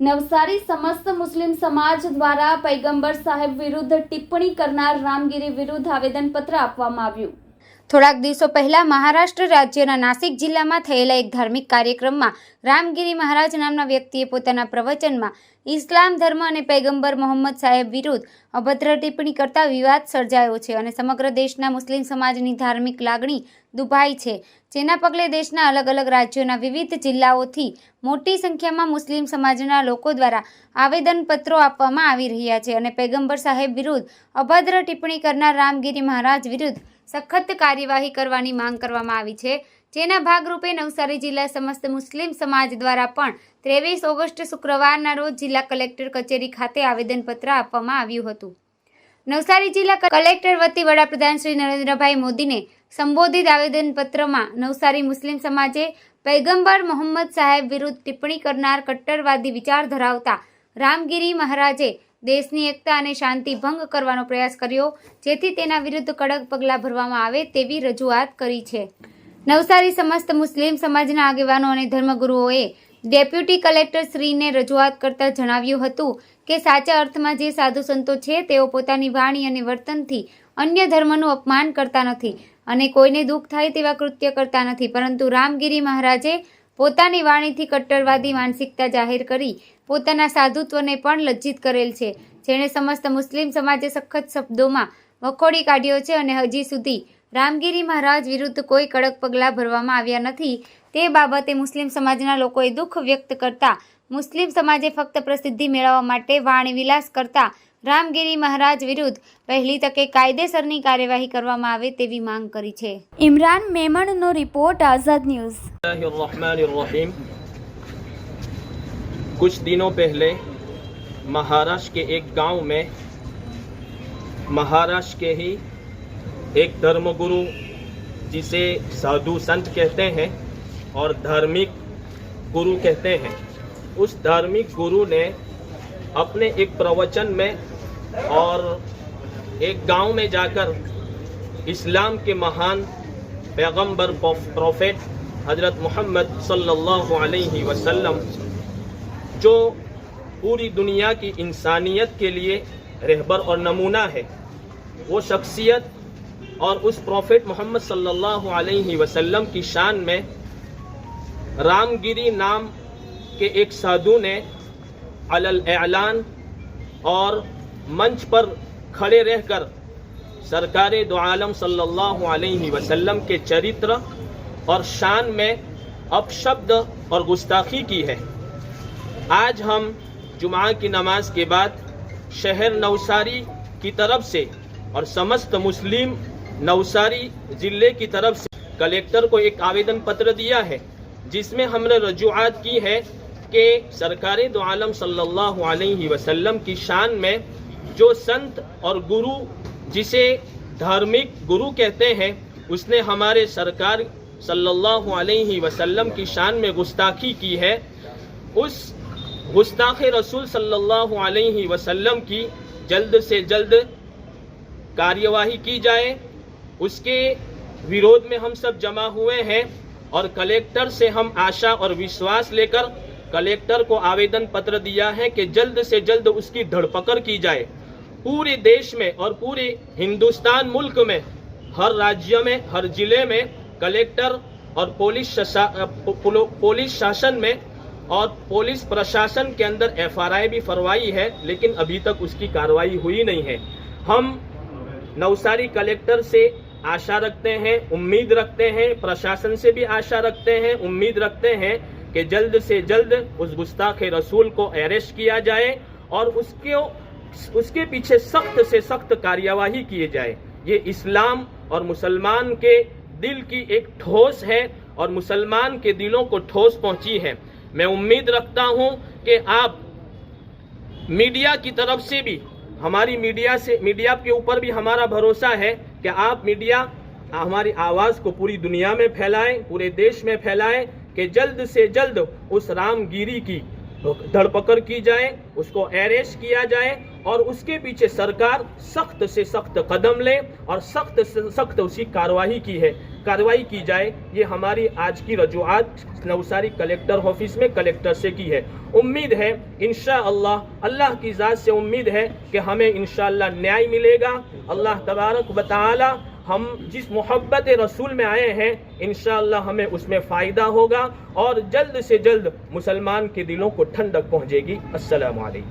નવસારી સમસ્ત મુસ્લિમ સમાજ દ્વારા પૈગંબર સાહેબ વિરુદ્ધ ટિપ્પણી કરનાર રામગીરી વિરુદ્ધ આવેદનપત્ર આપવામાં આવ્યું. થોડાક દિવસો પહેલા મહારાષ્ટ્ર રાજ્યના નાસિક જિલ્લામાં થયેલા એક ધાર્મિક કાર્યક્રમમાં રામગીરી મહારાજ નામના વ્યક્તિએ પોતાના પ્રવચનમાં ઇસ્લામ ધર્મ અને પૈગંબર મોહમ્મદ સાહેબ વિરુદ્ધ અભદ્ર ટિપ્પણી કરતા વિવાદ સર્જાયો છે અને સમગ્ર દેશના મુસ્લિમ સમાજની ધાર્મિક લાગણી દુભાઈ છે. જેના પગલે દેશના અલગ અલગ રાજ્યોના વિવિધ જિલ્લાઓથી મોટી સંખ્યામાં મુસ્લિમ સમાજના લોકો દ્વારા આવેદનપત્રો આપવામાં આવી રહ્યા છે અને પૈગંબર સાહેબ વિરુદ્ધ અભદ્ર ટિપ્પણી કરનાર રામગીરી મહારાજ વિરુદ્ધ સખત કાર્યવાહી કરવાની માંગ કરવામાં આવી છે. જેના ભાગરૂપે નવસારી જિલ્લા સમસ્ત મુસ્લિમ સમાજ દ્વારા પણ ત્રેવીસ ઓગસ્ટ શુક્રવારના રોજ જિલ્લા કલેક્ટર કચેરી ખાતે આવેદનપત્ર આપવામાં આવ્યું હતું. નવસારી જિલ્લા કલેક્ટર વતી વડાપ્રધાન શ્રી નરેન્દ્રભાઈ મોદીને સંબોધિત આવેદનપત્રમાં નવસારી મુસ્લિમ સમાજે પૈગંબર મોહમ્મદ સાહેબ વિરુદ્ધ ટિપ્પણી કરનાર કટ્ટરવાદી વિચાર ધરાવતા રામગીરી મહારાજે દેશની એકતા અને શાંતિ ભંગ કરવાનો પ્રયાસ કર્યો, જેથી તેના વિરુદ્ધ કડક પગલાં ભરવામાં આવે તેવી રજૂઆત કરી છે. નવસારી સમસ્ત મુસ્લિમ સમાજના આગેવાનો અને ધર્મગુરુઓએ ડેપ્યુટી કલેક્ટર શ્રીને રજૂઆત કરતા જણાવ્યું હતું કે સાચા અર્થમાં જે સાધુ સંતો છે, તેઓ પોતાની વાણી અને વર્તનથી અન્ય ધર્મનું અપમાન કરતા નથી અને કોઈને દુઃખ થાય તેવા કૃત્ય કરતા નથી. પરંતુ રામગીરી મહારાજે પોતાની વાણીથી કટ્ટરવાદી માનસિકતા જાહેર કરી પોતાના સાધુત્વને પણ લજ્જિત કરેલ છે. જેણે સમસ્ત મુસ્લિમ સમાજે સખત શબ્દોમાં વખોડી કાઢ્યો છે અને હજી સુધી રામગીરી મહારાજ વિરુદ્ધ કોઈ કડક પગલાં ભરવામાં આવ્યા નથી. તે બાબતે મુસ્લિમ સમાજના લોકોએ દુઃખ વ્યક્ત કરતા મુસ્લિમ સમાજે ફક્ત પ્રસિદ્ધિ મેળવવા માટે વાણી વિલાસ કરતા રામગીરી મહારાજ વિરુદ્ધ પહેલી તકે કાયદેસરની કાર્યવાહી કરવામાં આવે તેવી માંગ કરી છે ઇમરાન મેમણનો રિપોર્ટ આઝાદ ન્યૂઝ الله الرحمن الرحیم کچھ دنوں پہلے مہاراشٹر کے ایک گاؤں میں مہاراشٹر کے ہی ایک دھرم گرو جسے سادھو سنت کہتے ہیں اور دھارمک گرو کہتے ہیں اس دھارمک گرو نے اپنے ایک پروچن میں اور ایک گاؤں میں جا کر اسلام کے مہان پیغمبر پروفیٹ حضرت محمد صلی اللہ علیہ وسلم، جو پوری دنیا کی انسانیت کے لیے رہبر اور نمونہ ہے۔ وہ شخصیت اور اس پروفیٹ محمد صلی اللہ علیہ وسلم کی شان میں رام گیری نام کے ایک سادھو نے علل اور منچ پر کھڑے رہ کر سرکار دو عالم صلی اللہ علیہ وسلم کے چرتر اور شان میں اپشبد اور گستاخی کی ہے۔ آج ہم جمعہ کی نماز کے بعد شہر نوساری کی طرف سے اور سمست مسلم نوساری ضلع کی طرف سے کلیکٹر کو ایک آویدن پتر دیا ہے، جس میں ہم نے رجوعات کی ہے کہ سرکار دو عالم صلی اللہ علیہ وسلم کی شان میں جو سنت اور گرو جسے دھارمک گرو کہتے ہیں، اس نے ہمارے سرکار صلی اللہ علیہ وسلم کی شان میں گستاخی کی ہے۔ اس گستاخ رسول صلی اللہ علیہ وسلم کی جلد سے جلد کاریواہی کی جائے۔ اس کے ویرودھ میں ہم سب جمع ہوئے ہیں اور کلیکٹر سے ہم آشا اور وشواس لے کر کلیکٹر کو آویدن پتر دیا ہے کہ جلد سے جلد اس کی دھڑ پکڑ کی جائے۔ پورے دیش میں اور پورے ہندوستان ملک میں، ہر راجیہ میں، ہر ضلع میں کلیکٹر اور پولیس پولیس شاشن میں اور پولیس پرشاسن کے اندر ایف آر آئی بھی فروائی ہے، لیکن ابھی تک اس کی کاروائی ہوئی نہیں ہے۔ ہم نوساری کلیکٹر سے آشا رکھتے ہیں، امید رکھتے ہیں پرشاسن سے بھی آشا رکھتے ہیں، امید رکھتے ہیں کہ جلد سے جلد اس گستاخ رسول کو اریسٹ کیا جائے اور اس کے اس کے پیچھے سخت سے سخت کاریواہی کیے جائے۔ یہ اسلام اور مسلمان کے دل کی ایک ٹھوس ہے اور مسلمان کے دلوں کو ٹھوس پہنچی ہے۔ میں امید رکھتا ہوں کہ آپ میڈیا کی طرف سے بھی، ہماری میڈیا سے، میڈیا کے اوپر بھی ہمارا بھروسہ ہے کہ آپ میڈیا، ہماری آواز کو پوری دنیا میں پھیلائیں، پورے دیش میں پھیلائیں۔ کہ جلد سے جلد اس رام گیری کی دھڑ پکڑ کی جائے، اس کو ایریسٹ کیا جائے اور اس کے پیچھے سرکار سخت سے سخت قدم لے اور سخت سے سخت اسی کاروائی کی ہے۔ کاروائی کی جائے، یہ ہماری آج کی رجوعات نوساری کلیکٹر آفس میں کلیکٹر سے کی ہے۔ امید ہے، انشاءاللہ اللہ کی ذات سے امید ہے کہ ہمیں انشاءاللہ نیائے ملے گا۔ اللہ تبارک و تعالی ہم جس محبت رسول میں آئے ہیں، انشاءاللہ ہمیں اس میں فائدہ ہوگا اور جلد سے جلد مسلمان کے دلوں کو ٹھنڈک پہنچے گی۔ السلام علیکم۔